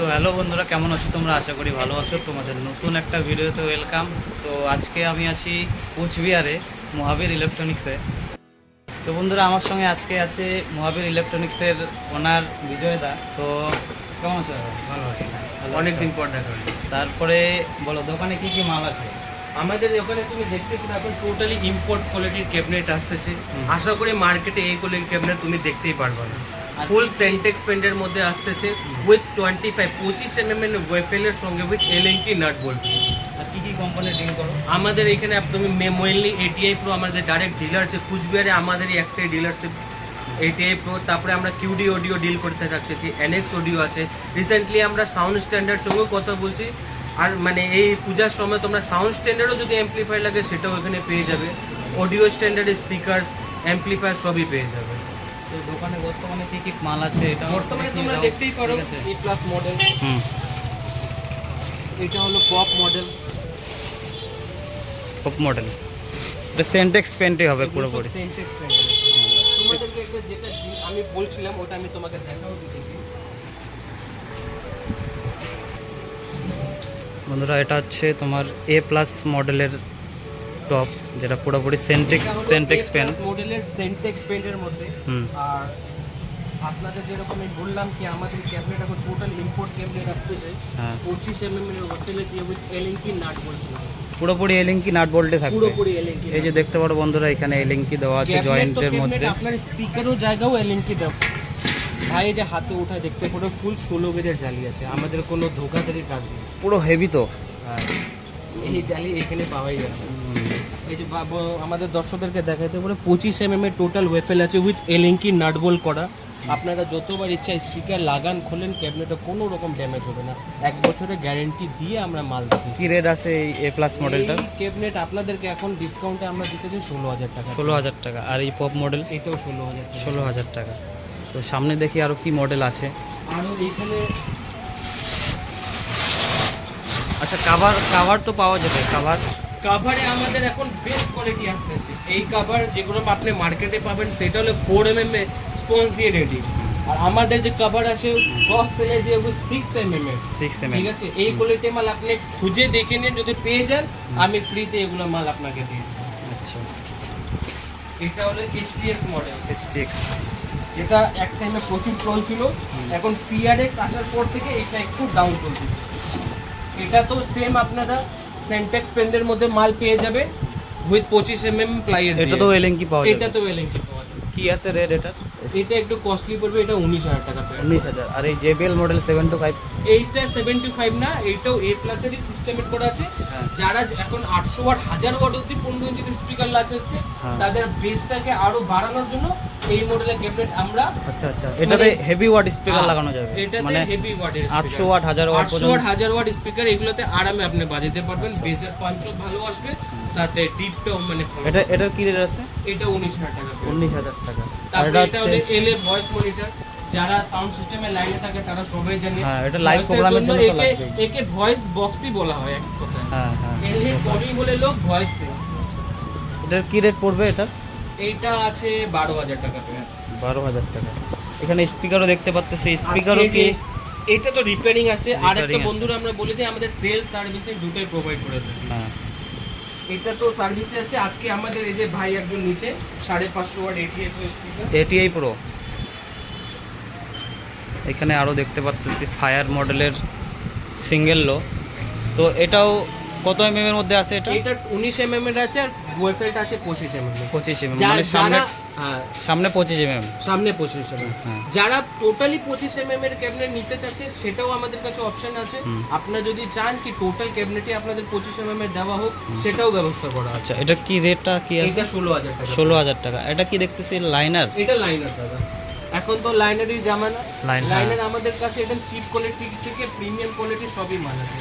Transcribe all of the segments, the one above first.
So hello বন্ধুরা কেমন আছো তোমরা? আশা করি ভালো আছো। তোমাদের নতুন একটা ভিডিওতে ওয়েলকাম তো আজকে আমি আছি কোচবিহারে মহাবীর ইলেকট্রনিক্সে। তো বন্ধুরা আমার সঙ্গে আজকে আছে মহাবীর ইলেকট্রনিক্সের ওনার বিজয় দা তো কেমন আছো? ভালো আছে। অনেকদিন পর দেখা তারপরে বলো দোকানে কি কি মাল আছে? আমাদের ওখানে তুমি দেখতে পাবে এখন টোটালি ইম্পোর্ট কোয়ালিটির ক্যাবিনেট আসতেছে। আশা করি মার্কেটে এই কোয়ালিটির ক্যাবিনেট তুমি দেখতেই পারবে। না ফুল সেন্টেক্স পেন্টের মধ্যে আসতেছে উইথ টোয়েন্টি ফাইভ পঁচিশ এম এম ওয়েফেলের সঙ্গে উইথ এলএনকি নাট বল্ট আর কি কি কোম্পানি ডিল করো? আমাদের এখানে তুমি মেমোয়েনলি এটিআই প্রো আমাদের ডাইরেক্ট ডিলার আছে কুচবিহারে আমাদেরই একটাই ডিলারশিপ এটিআই প্রো তারপরে আমরা কিউডি অডিও ডিল করতে থাকতেছি এনএক্স অডিও আছে। রিসেন্টলি আমরা সাউন্ড স্ট্যান্ডার্ড সঙ্গেও কথা বলছি। আর মানে এই পূজার সময় তোমরা সাউন্ড স্ট্যান্ডার্ডও যদি অ্যাম্পলিফায়ার লাগে সেটাও এখানে পেয়ে যাবে। অডিও স্ট্যান্ডার্ড স্পিকার অ্যাম্পলিফায়ার সবই পেয়ে যাবে। তো দোকানে বর্তমানে কি কি মাল আছে এটা বর্তমানে তোমরা দেখতেই পারো ই প্লাস মডেল এটা হলো পপ মডেল টপ মডেল এটা সেন্টেক্স পেন্টই হবে পুরোপুরি। সেন্টেক্স তোমাদেরকে একটা যেটা আমি বলছিলাম ওটা আমি তোমাকে দেখাও দিতেছি বন্ধুরা এটা হচ্ছে তোমার এ প্লাস মডেলের টপ যেটা পুরোপুরি সেন্টেক্স সেন্টেক্স পেন মডেলের সেন্টেক্স পেন্টের মধ্যে। আর আপনাদের যেরকম আমি বললাম কি আমাদের ক্যাবিনেট এখন টোটাল ইম্পোর্ট ক্যাবিনেট আসতেছে হ্যাঁ। পঁচিশ এম এম এর হোটেলে দিয়ে উইথ এলিঙ্কি নাট বলছিলাম পুরোপুরি এলিঙ্কি নাট বল্টে থাকবে। পুরোপুরি এলিঙ্কি এই যে দেখতে পারো বন্ধুরা এখানে এলিঙ্কি দেওয়া আছে জয়েন্টের মধ্যে। আপনার স্পিকারও জায়গাও এলিঙ্কি দাও ভাই যে হাতে উঠায় দেখতে পুরো ফুল ষোলো গেজের জালি আছে আমাদের কোনো ধোকাধারির কাজ নেই। পুরো হেভি তো। আর এই জালি এখানে পাওয়াই যায়। না। এই যে বাব- আমাদের দর্শকদেরকে দেখাতে বলে পঁচিশ এম এর টোটাল ওয়েফেল আছে উইথ এলিঙ্কি নাটবোল করা। আপনারা যতবার ইচ্ছা স্পিকার লাগান খোলেন ক্যাবিনেটে কোনো রকম ড্যামেজ হবে না। এক বছরের গ্যারেন্টি দিয়ে আমরা মাল দিচ্ছি। কি রেট আছে এই এ প্লাস মডেলটা ক্যাবিনেট আপনাদেরকে এখন ডিসকাউন্টে আমরা দিতেছি ষোলো হাজার টাকা। ষোলো হাজার টাকা। আর এই পপ মডেল এটাও ষোলো হাজার টাকা। ষোলো হাজার টাকা। তো সামনে দেখি আরও কি মডেল আছে। আচ্ছা কাভার কাভার তো পাওয়া যাবে কাভার কাভারে আমাদের এখন বেস্ট কোয়ালিটি আসতেছে এই কাভার যেগুলো আপনি মার্কেটে পাবেন সেটা হলো ফোর এম এম স্পঞ্জ দিয়ে রেডি আর আমাদের যে কাভার আছে সেলে যে six M M six M ঠিক আছে? এই কোয়ালিটি মাল আপনি খুঁজে দেখে নিন যদি পেয়ে যান আমি ফ্রিতে এগুলো মাল আপনাকে দিয়ে দেবো। আচ্ছা। এটা হলো এসটিএস মডেল স্টিক্স যেটা এক টাইমে প্রচুর চলছিল। এখন পিআরএক্স আসার পর থেকে এটা একটু ডাউন চলছে। এটা তো সেম আপনারা সেন্টেক্স পেনদের মধ্যে মাল পেয়ে যাবে উইথ পঁচিশ এম এম প্লাইয়ের এটা তো এলিঙ্কি পাওয়া এটা তো তো এলএনকি পাওয়া যাবে। কি আছে রেট এটা এটা একটু কস্টলি পড়বে এটা উনিশ হাজার টাকা উনিশ হাজার। আর এই JBL model seven two five এইটা সেভেন্টি ফাইভ না এইটাও এ প্লাসেরই সিস্টেমের করা আছে। হ্যাঁ। যারা এখন আটশো ওয়াট হাজার ওয়াট অব্দি পনেরো ইঞ্চির স্পিকার লাগাচ্ছে হ্যাঁ। তাদের বেসটাকে আরও বাড়ানোর জন্য এই মডেলের ক্যাবিনেট আমরা আচ্ছা আচ্ছা। এটাতে হেভি ওয়াট স্পিকার লাগানো যাবে। এটাতে মানে হেভি ওয়াট হাজার ওয়াট আটশো ওয়াট পর্যন্ত হাজার ওয়াট স্পিকার এগুলোতে আরামে আপনি বাজাতে পারবেন। বেসের পাঞ্চও ভালো আসবে সাথে ডিপটাও মানে। এটা এটার কি রেট আছে? এটা উনিশ হাজার টাকা পড়বে। উনিশ হাজার টাকা। আর তারপরে এটা এটা হলো এলএ ভয়েস মনিটর যারা সাউন্ড সিস্টেমে লাইনে থাকে তারা সবাই জানে। হ্যাঁ, এটা live Voice এর program এর জন্য একে একে ভয়েস বক্সই বলা হয় এক কথায়। হ্যাঁ হ্যাঁ এলএ করি বলে লোক ভয়েস এটার কি রেট পড়বে এটা? এইটা আছে বারো হাজার টাকা বারো হাজার টাকা। এখানে স্পিকারও দেখতে পাচ্তেছি স্পিকারও কি? এটা তো রিপেয়ারিং আছে। আর একটা বন্ধুরা আমরা বলে দিই আমাদের সেল সার্ভিসিং দুটোই প্রোভাইড করে থাকি। হ্যাঁ। এটা তো সার্ভিসে আছে। আজকে আমাদের এই যে ভাই একজন নিচে সাড়ে পাঁচশো ওয়াট এটিআই এটিআই প্রো এখানে আরও দেখতে পাচ্ছি ফায়ার মডেলের সিঙ্গেল লো তো এটাও কত এম এর মধ্যে আছে এটা? এটা উনিশ এম এম এর আছে আর ওয়েফেলটা আছে পঁচিশ এম এম পঁচিশ এম মানে সামনে হ্যাঁ। সামনে পঁচিশ এম এম সামনে পঁচিশ এম এম হ্যাঁ। যারা টোটালি পঁচিশ এম এম এর ক্যাবিনেট নিতে চাচ্ছে সেটাও আমাদের কাছে অপশন আছে। আপনারা যদি চান কি টোটাল ক্যাবিনেটই আপনাদের পঁচিশ এম এম এর দেওয়া হোক সেটাও ব্যবস্থা করা আছে। আচ্ছা এটা কি রেটটা কি আছে? এটা ষোলো হাজার টাকা। ষোলো হাজার টাকা। এটা কি দেখতেছি লাইনার এটা লাইনার দাদা। এখন তো লাইনারই জামানা। Line, হ্যাঁ। লাইনার আমাদের কাছে এটা চিপ কোয়ালিটি থেকে প্রিমিয়াম কোয়ালিটি সবই মাল আছে।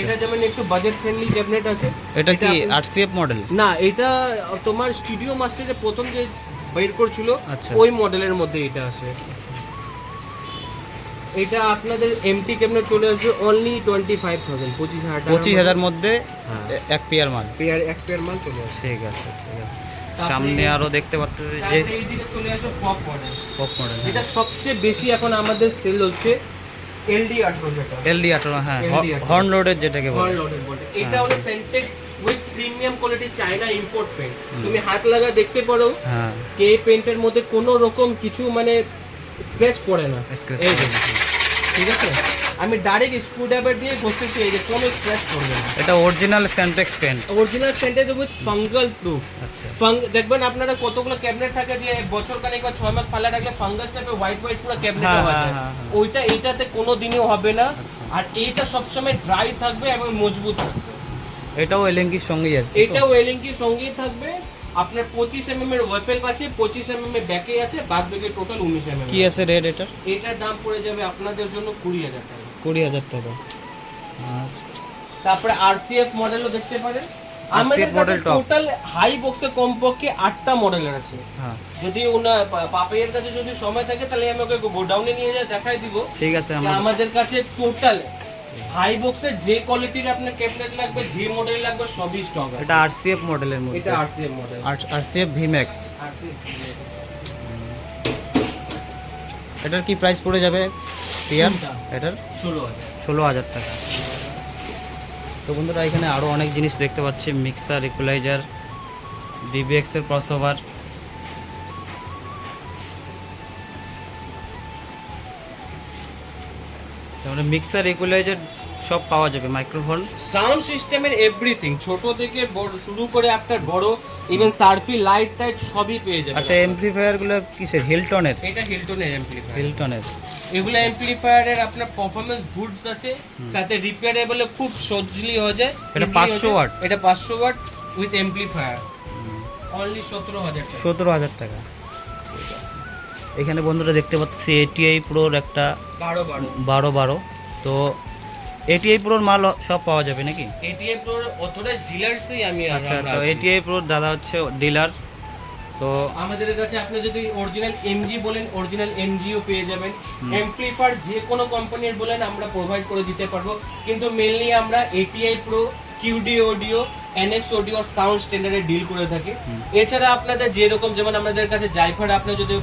এটা যেমন একটু বাজেট ফ্রেন্ডলি ক্যাবিনেট আছে এটা কি আরসিএফ মডেল না এটা তোমার স্টুডিও মাস্টারের প্রথম যে বের করছিল আচ্ছা। ওই মডেলের মধ্যে এটা আছে। এটা আপনাদের এমটি ক্যাবিনেট চলে আসবে অনলি টোয়েন্টি ফাইভ থাউজেন্ড পঁচিশ হাজার পঁচিশ হাজার মধ্যে। হ্যাঁ। এক পেয়ার মাল। পেয়ার এক পেয়ার মাল চলে আসবে। ঠিক আছে ঠিক আছে। সামনে আরও দেখতে পাচ্তেছি যে পপ মডেল পপ মডেল এটা সবচেয়ে বেশি এখন আমাদের সেল হচ্ছে। এলডি আঠারো যেটা। এলডি আঠারো হ্যাঁ হর্ন যেটাকে হর্ন বলে লোডেড বটে। এটা হ্যাঁ। হলো syntax with premium quality China import paint তুমি হাত লাগা দেখতে পারো হ্যাঁ। কে পেন্টের মধ্যে কোনো রকম কিছু মানে স্ক্র্যাচ পড়ে না। না। ঠিক আছে? আমি ডাইরেক্ট স্ক্রুড্রাইভার দিয়ে ঘষতেছি এই যে কোনো স্ক্র্যাচ পড়বে না। এটা অরিজিনাল সেন্টেক্স পেন্ট অরিজিনাল সেন্টেজ উইথ ফাঙ্গাল প্রুফ আচ্ছা। দেখবেন আপনারা কতগুলো ক্যাবিনেট থাকে যে বছর কানেক বা ছয় মাস পাল্লা রাখলে ফাঙ্গাস টাইপের হোয়াইট হোয়াইট পুরো ক্যাবিনেট হ্যাঁ, হওয়া হ্যাঁ, যায়। হ্যাঁ, হ্যাঁ। ওইটা এইটাতে কোনো দিনও হবে না। আচ্ছা। আর এইটা সবসময় ড্রাই থাকবে এবং মজবুত থাকবে। এটাও এলেঙ্কির সঙ্গেই আসবে তো? এটাও এলিঙ্কির সঙ্গেই থাকবে। আপনার পঁচিশ এমএম এর ওয়েপেল আছে পঁচিশ এমএম এর ব্যাকে আছে বাদ ব্যাকে টোটাল উনিশ এমএম কি আছে রেট এটা এটার দাম পড়ে যাবে আপনাদের জন্য কুড়ি হাজার টাকা। কুড়ি হাজার টাকা। আর তারপরে আরসিএফ মডেলও দেখতে পারেন। আমাদের model টোটাল হাই বক্সে কমপক্ষে আটটা মডেলের আছে। হ্যাঁ। যদি ওনার পা- কাছে যদি সময় থাকে তাহলে আমি ওকে গোডাউনে নিয়ে যা দেখাই দিব। ঠিক আছে আমাদের কাছে টোটাল হাই বক্সের যে কোয়ালিটির আপনার ক্যাবিনেট লাগবে যে মডেল লাগবে সবই স্টক এটা আরসিএফ মডেলের মধ্যে। এটা আরসিএফ মডেল আরসিএফ ভিম্যাক্স এটার কি প্রাইস পড়ে যাবে? পিয়ার এটার? ষোলো হাজার। ষোলো হাজার টাকা। তো বন্ধুরা এখানে আরও অনেক জিনিস দেখতে পাচ্ছি। মিক্সার ইকুলাইজার ডিবিএক্সের ক্রসওভার যেমন মিক্সার ইকুলাইজার সব পাওয়া যাবে মাইক্রোফোন সাউন্ড সিস্টেমের এভরিথিং ছোট থেকে বড় শুরু করে আপনার বড় ইভেন সার্ফি লাইট টাইট সবই পেয়ে যাবেন আচ্ছা এমপ্লিফায়ারগুলো কিসের? হিলটনের এটা হিলটনের এমপ্লিফায়ার হিলটনের এগুলো এমপ্লিফায়ারের আপনার পারফরম্যান্স গুডস আছে সাথে রিপেয়ারেবল খুব সহজলি হয়ে যায় এটা easily হয়ে 500 যায়। watt? এটা পাঁচশো ওয়াট উইথ এমপ্লিফায়ার অনলি সতেরো হাজার টাকা। সতেরো হাজার টাকা। এখানে বন্ধুরা দেখতে পাচ্ছি এটিআই প্রোর একটা বারো বারো। বারো বারো। তো এটিআই প্রোর মাল সব পাওয়া যাবে নাকি? এটিএম প্রোর অথরাইজ ডিলার্সই আমি আচ্ছা আচ্ছা এটিআই প্রোর দাদা হচ্ছে ডিলার তো আমাদের কাছে আপনি যদি অরিজিনাল এমজি বলেন অরিজিনাল এমজিও পেয়ে যাবেন। এমপ্লিফায়ার যে কোনো কোম্পানির বলেন আমরা প্রোভাইড করে দিতে পারব। কিন্তু মেনলি আমরা ATI pro QD audio NX audio sound স্ট্যান্ডার্ডে deal করে থাকি। এছাড়া আপনাদের যেরকম যেমন আমাদের কাছে জাইফার আপনি যদি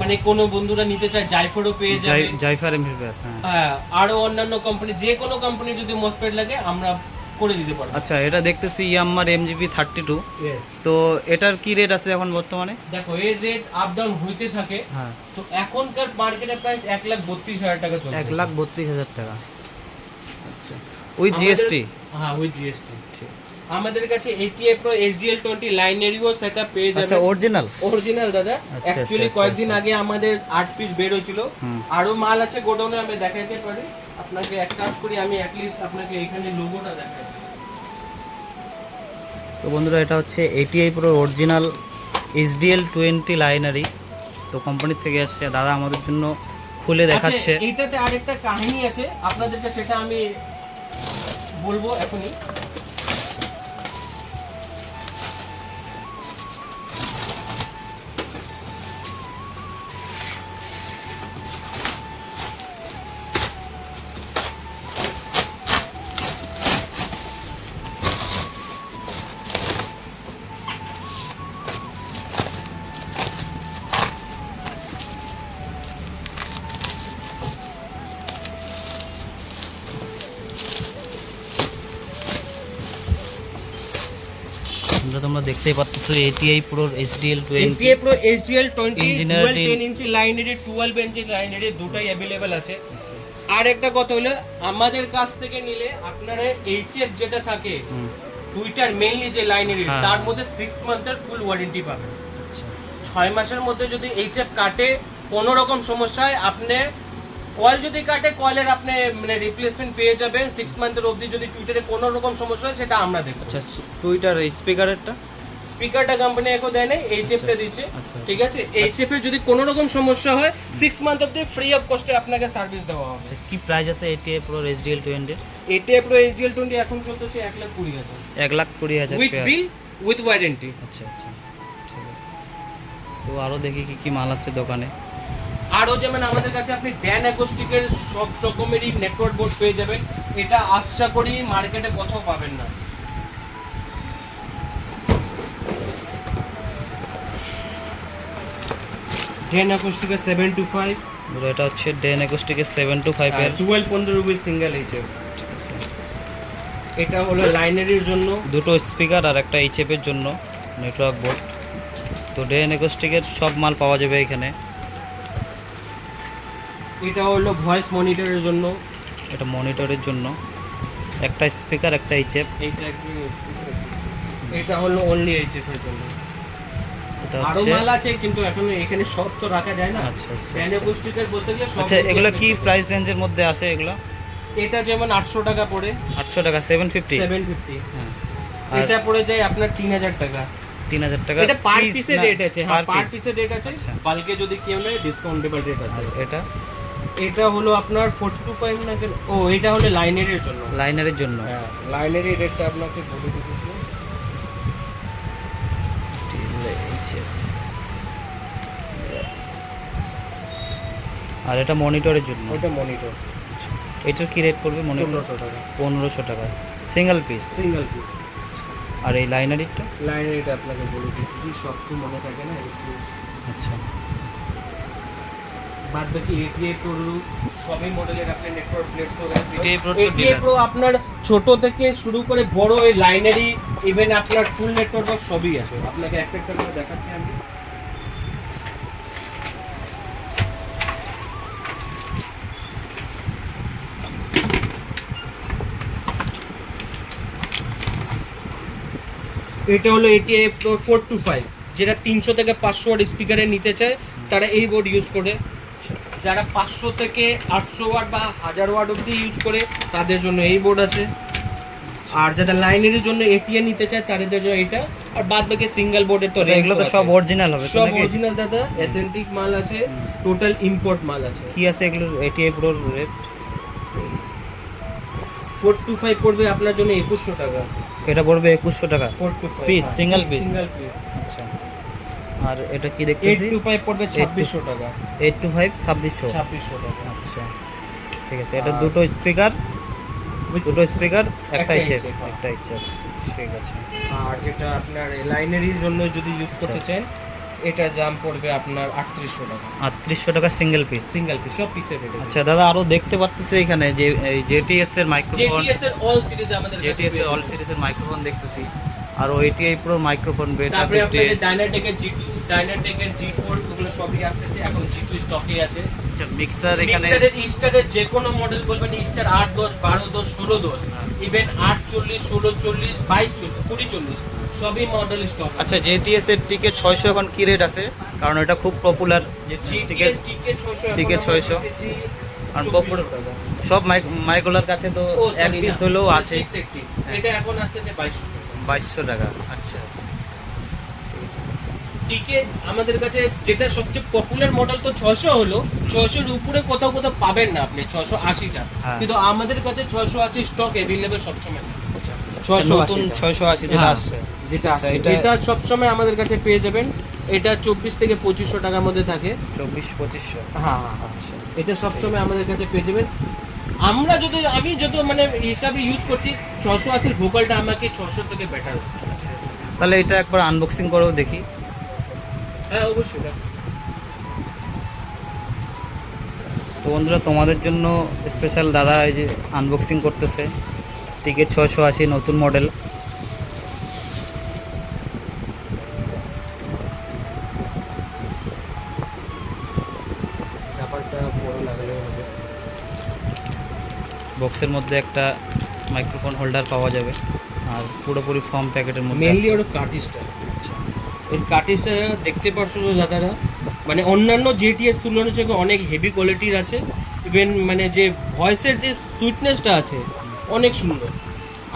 মানে কোনো বন্ধুরা নিতে চায় জাইফারও পেয়ে যাবে। জাইফার এমপ্লিফায়ার হ্যাঁ। আরও অন্যান্য কোম্পানি যে কোনো কোম্পানি যদি মসপেট লাগে আমরা করে দিতে পারব। আচ্ছা এটা দেখতেছি ইয়াম্মার এমজিপি থার্টি টু তো এটার কি রেট আছে এখন বর্তমানে? দেখো এর রেট আপ ডাউন হইতে থাকে। হ্যাঁ। তো এখনকার মার্কেটের প্রাইস এক লাখ বত্রিশ হাজার টাকা চলছে। এক লাখ বত্রিশ হাজার টাকা। আচ্ছা। ওই আমাদের- জিএসটি হ্যাঁ উইথ জিএসটি ঠিক। আমাদের কাছে এটিএ প্রো এইচডিএল টোয়েন্টি লাইনেরিও সেটা পেয়ে আচ্ছা অরিজিনাল অরিজিনাল দাদা। আচ্ছা, অ্যাকচুয়ালি আচ্ছা, কয়েকদিন আচ্ছা। আগে আমাদের আট পিস বের হয়েছিল আরও মাল আছে গোডাউনে আমি দেখাইতে পারি। আপনাকে এক কাজ করি আমি অ্যাটলিস্ট আপনাকে এখানে লোগোটা দেখাই। তো বন্ধুরা এটা হচ্ছে ATI pro original HDL twenty লাইনারি তো কোম্পানি থেকে আসছে দাদা আমাদের জন্য খুলে দেখাচ্ছে। এটাতে আরেকটা কাহিনী আছে। আপনাদেরকে সেটা আমি বলব এখনই। তোমরা দেখতেই পাচ্ছ ATI pro HDL twenty ATA pro HDL twenty team- ten inch লাইনেরি twelve inch লাইনেরি দুটাই অ্যাভেলেবেল আছে। আর একটা কথা হলো আমাদের কাছ থেকে নিলে আপনারা এইচএফ যেটা থাকে টুইটার মেইনলি যে লাইন হ্যাঁ। তার মধ্যে সিক্স মান্থের ফুল ওয়ারেন্টি পাবেন। ছয় মাসের মধ্যে যদি এইচএফ কাটে কোনো রকম সমস্যা হয় আপনি কল যদি কাটে কলের আপনি মানে রিপ্লেসমেন্ট পেয়ে যাবেন। সিক্স মান্থের অবধি যদি টুইটারে কোনো রকম সমস্যা হয় সেটা আমরা দেখব আচ্ছা টুইটার স্পিকারেরটা স্পিকারটা কোম্পানি এখন দেয় নাই এইচএফটা দিচ্ছে আচ্ছা। ঠিক আছে? এইচএফ এর যদি কোনো রকম সমস্যা হয় সিক্স মান্থ অবধি ফ্রি অফ কস্টে আপনাকে সার্ভিস দেওয়া হবে। আচ্ছা কি প্রাইস আছে এটিআই প্রো এইচডিএল টোয়েন্টির এটিএ প্রো এইচডিএল টোয়েন্টি এখন চলতেছে এক লাখ কুড়ি হাজার। এক লাখ কুড়ি হাজার উইথ বিল উইথ ওয়ারেন্টি আচ্ছা আচ্ছা। তো আরও দেখি কি কি মাল আছে দোকানে। আরও যেমন আমাদের কাছে আপনি ড্যান অ্যাকোস্টিকের সব রকমেরই নেটওয়ার্ক বোর্ড পেয়ে যাবেন। এটা আশা করি মার্কেটে কোথাও পাবেন না। ড্যান অ্যাকোস্টিকের সেভেন টু ফাইভ এটা হচ্ছে ডেন একুস্টিকের সেভেন টু ফাইভের টুয়েলভ পনেরো রুপি সিঙ্গেল এইচএফ এটা হলো লাইনারির জন্য। দুটো স্পিকার আর একটা এইচএফের জন্য নেটওয়ার্ক বোর্ড তো ডেন একুস্টিকের সব মাল পাওয়া যাবে এখানে। এটা হলো ভয়েস মনিটরের জন্য। এটা মনিটরের জন্য। একটা স্পিকার একটা এইচএফ এইটা কি এটা হলো অনলি এইচএফ এর জন্য। আরও মাল আছে কিন্তু এখন এখানে সব তো রাখা যায় না। আচ্ছা আচ্ছা ব্র্যান্ড বলতে গেলে সব আচ্ছা এগুলো কি প্রাইস রেঞ্জের মধ্যে আসে এগুলো? এটা যেমন আটশো টাকা পড়ে। আটশো টাকা সেভেন ফিফটি সেভেন ফিফটি হ্যাঁ। এটা পড়ে যায় আপনার তিন হাজার টাকা। তিন হাজার টাকা এটা পার piece রেট আছে। হ্যাঁ পার। রেট আছে। বালকে যদি কেউ নেয় ডিসকাউন্টেবল রেট আছে। এটা? এটা হলো আপনার ফোর টু ফাইভ না কেন ও এটা হলো লাইনারের জন্য। লাইনারের জন্য। হ্যাঁ লাইনারের রেটটা আপনাকে বলে দিতেছি। আর এটা মনিটরের জন্য? এটা মনিটর। এটার কি রেট পড়বে মনিটর পনেরোশো টাকা। পনেরোশো টাকা। সিঙ্গেল পিস সিঙ্গেল পিস আর এই লাইনারিটা? লাইনের এটা আপনাকে বলে দিচ্ছি সব তো মনে থাকে না আচ্ছা। বাদ বাকি এটিআই প্রো সবই মডেলের আপনার নেটওয়ার্ক প্লেট ATA Pro তো এটিআই dealer। প্রো আপনার ছোট থেকে শুরু করে বড় এই লাইনারি ইভেন আপনার ফুল নেটওয়ার্ক সবই আছে। আপনাকে একটা একটা করে দেখাচ্ছি আমি। এটা হলো প্রো ফোর টু ফাইভ যেটা তিনশো থেকে পাঁচশো ওয়াট স্পিকারে নিতে চায় তারা এই বোর্ড ইউজ করে। যারা পাঁচশো থেকে আটশো ওয়াট বা হাজার ওয়াট অবধি ইউজ করে তাদের জন্য এই বোর্ড আছে। আর যারা লাইনের জন্য এটিএ নিতে চায় তাদের জন্য এটা। আর বাদ বাকি সিঙ্গেল বোর্ডের তো আচ্ছা, এগুলো তো সব অরিজিনাল হবে সব অরিজিনাল দাদা অথেন্টিক মাল আছে টোটাল ইম্পোর্ট মাল আছে। কি আছে এগুলো এটিআই প্রোর রেট ফোর টু ফাইভ পড়বে আপনার জন্য একুশশো টাকা। এটা পড়বে একুশশো টাকা। Four two Piece, single piece? Single piece আচ্ছা। আর এটা কি দেখতেছি? টু ফাইভ পড়বে ছাব্বিশশো টাকা। এইট টু ফাইভ ছাব্বিশশো। ছাব্বিশশো টাকা। আচ্ছা ঠিক আছে এটা দুটো স্পিকার দুটো স্পিকার একটা একটা এইচএফ HF, হ্যাঁ। একটা এইচএফ ঠিক আছে। আর যেটা আপনার লাইনারির জন্য যদি ইউজ করতে আচ্ছা। চান এটা জাম পড়বে আপনার আটত্রিশশো টাকা। আটত্রিশশো টাকা সিঙ্গেল পিস সিঙ্গেল পিস সব পিসের রেট আচ্ছা দাদা আরও দেখতে পাচ্তেছি এখানে যে এই জেটিএস এর মাইক্রোফোন জেটিএস এর অল সিরিজ আমাদের জেটিএস এর অল সিরিজের মাইক্রোফোন দেখতেছি। আর এটিআই প্রো মাইক্রোফোন বেটা তারপরে আপনাদের ডাইনাটেকের জি টু ডাইনাটেকের জি ফোর ওগুলো সবই আসতেছে। এখন জি টু স্টকে আছে। আচ্ছা মিক্সার এখানে মিক্সারের ইস্টারের যে কোনো মডেল বলবেন ইস্টার আট দশ বারো দশ ষোলো দশ। হ্যাঁ। ইভেন আট চল্লিশ ষোলো চল্লিশ বাইশ চল্লিশ কুড়ি চল্লিশ সবই মডেল স্টক আচ্ছা জেটিএস এর টিকে ছয়শো এখন কি রেট আছে? কারণ এটা খুব পপুলার যে টিকে জিটিএস টিকে ছশো টিকে 600 আর popular- সব মাইক মাইকোলার কাছে তো ও এক পিস হলেও আছে। এটা এখন আসতেছে বাইশশো টাকা বাইশশো টাকা। আচ্ছা আচ্ছা আচ্ছা। ঠিক আছে। টিকে আমাদের কাছে যেটা সবচেয়ে পপুলার মডেল তো ছশো হলো ছশোর উপরে কোথাও কোথাও পাবেন না আপনি ছশো আশিটা। হ্যাঁ। কিন্তু আমাদের কাছে ছশো আশি স্টক অ্যাভেলেবেল সবসময়। আচ্ছা ছশো আশিটা। ছয়শো আশি যেটা হ্যাঁ, আসছে। যেটা আচ্ছা, আছে এটা- এটা সবসময় আমাদের কাছে পেয়ে যাবেন। এটা চব্বিশ থেকে পঁচিশশো টাকার মধ্যে থাকে। চব্বিশ পঁচিশশো। হ্যাঁ হ্যাঁ হ্যাঁ। আচ্ছা। এটা সবসময় আমাদের কাছে পেয়ে যাবেন। আমরা যদি আমি যত মানে হিসাবে ইউজ করছি ছশো আশির ভোকালটা আমাকে ছশো থেকে বেটার তাহলে এটা একবার আনবক্সিং করেও দেখি। হ্যাঁ অবশ্যই তো বন্ধুরা তোমাদের জন্য স্পেশাল দাদা এই যে আনবক্সিং করতেছে। টিকিট ছশো আশি নতুন মডেল বক্সের মধ্যে একটা মাইক্রোফোন হোল্ডার পাওয়া যাবে। আর পুরোপুরি ফর্ম প্যাকেটের মধ্যে মেনলি। ওর কার্টিসটা আচ্ছা। এই কার্টিসটা দেখতে পারছ তো দাদারা? মানে অন্যান্য জেটিএস তুলনার থেকে অনেক হেভি কোয়ালিটির আছে। ইভেন মানে যে ভয়েসের যে সুইটনেসটা আছে অনেক সুন্দর।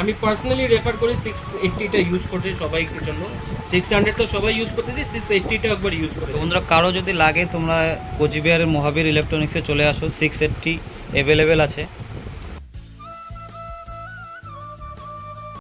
আমি পার্সোনালি রেফার করি সিক্স এইট্টিটা ইউজ করতে সবাইকে জন্য। সিক্স হান্ড্রেড তো সবাই ইউজ করতেছি সিক্স এইট্টিটা একবার ইউজ করে তো বন্ধুরা কারও যদি লাগে তোমরা কোচবিহারের মহাবীর ইলেকট্রনিক্সে চলে আসো। সিক্স এইটটি অ্যাভেলেবেল আছে।